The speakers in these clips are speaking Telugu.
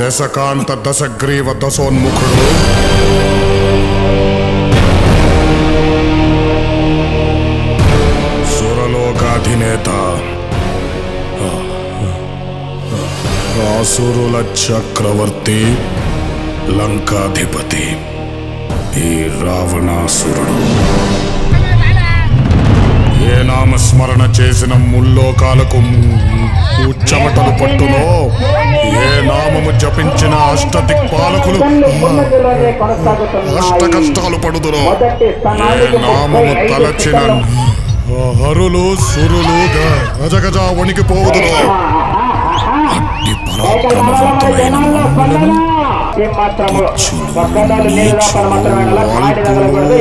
దశకాంత దశగ్రీవ దశోన్ముఖుడు. సురలోకాధినేత. ఆసురుల చక్రవర్తి లంకాధిపతి. ఈ రావణాసురుడు. స్మరణ చేసిన ముల్లోకాలకు చెమటలు పట్టునో ఏ నామము జపించిన అష్టదిక్పాలకులు అష్ట కష్టాలు పడుదురో. ఏ నామము తలచిన హరులు సురులు గజగజ వణికిపోవుదురో అట్టి పరాక్రమవంతులైన మనులను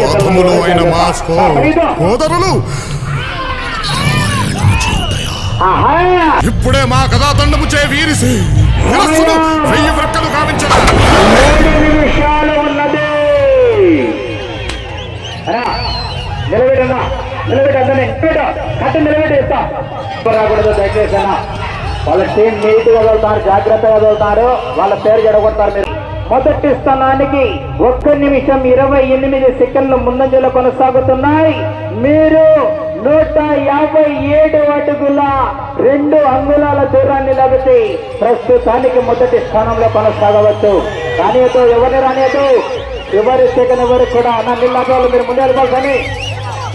అధములు అయిన మా సోదరులు ఇప్పుడే మా కథాదండము చే వీరిసి. శిరస్సును వెయ్యి వృక్కలు గావించరా నిమిషాలు ఉన్నది నిలబెట్టన్నా నిలబెట్టండి నిలబెట్టి ఇస్తా రాకూడదు దయచేసి అన్న వాళ్ళ టీం నీట్గా జాగ్రత్తగా వెళ్తారు వాళ్ళ పేరు జడగొడతారు మీరు మొదటి స్థానానికి ఒక్క నిమిషం ఇరవై ఎనిమిది సెకండ్లు ముందంజలో కొనసాగుతున్నాయి. మీరు నూట యాభై ఏడు అడుగుల రెండు అంగుళాల దూరాన్ని లాగితే ప్రస్తుతానికి మొదటి స్థానంలో కొనసాగవచ్చు. రానియతో ఎవరిని రానియదు? ఎవరి సెకండ్ ఎవరు కూడా అన్న నిల్లాగాలు మీరు ముందు వెళ్ళాలి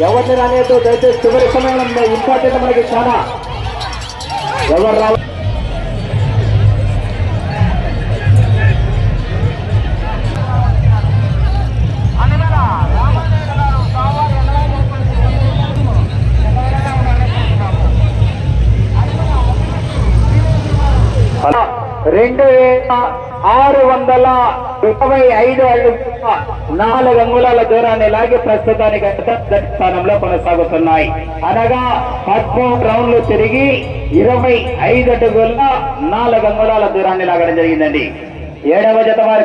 ఎవరిని రానియదు? దయచేసి చివరి సమయంలో ఇంపార్టెంట్ మనకి చాలా. ఎవరు రావాలి? రెండు వేల ఆరు వందల ఇరవై ఐదు అడుగుల నాలుగు అంగుళాల దూరాన్ని లాగి ప్రస్తుతానికి స్థానంలో కొనసాగుతున్నాయి. అనగా పద్మూడు రౌండ్లు తిరిగి ఇరవై ఐదు అడుగుల నాలుగు అంగుళాల దూరాన్ని లాగడం జరిగిందండి. ఏడవ జత వారి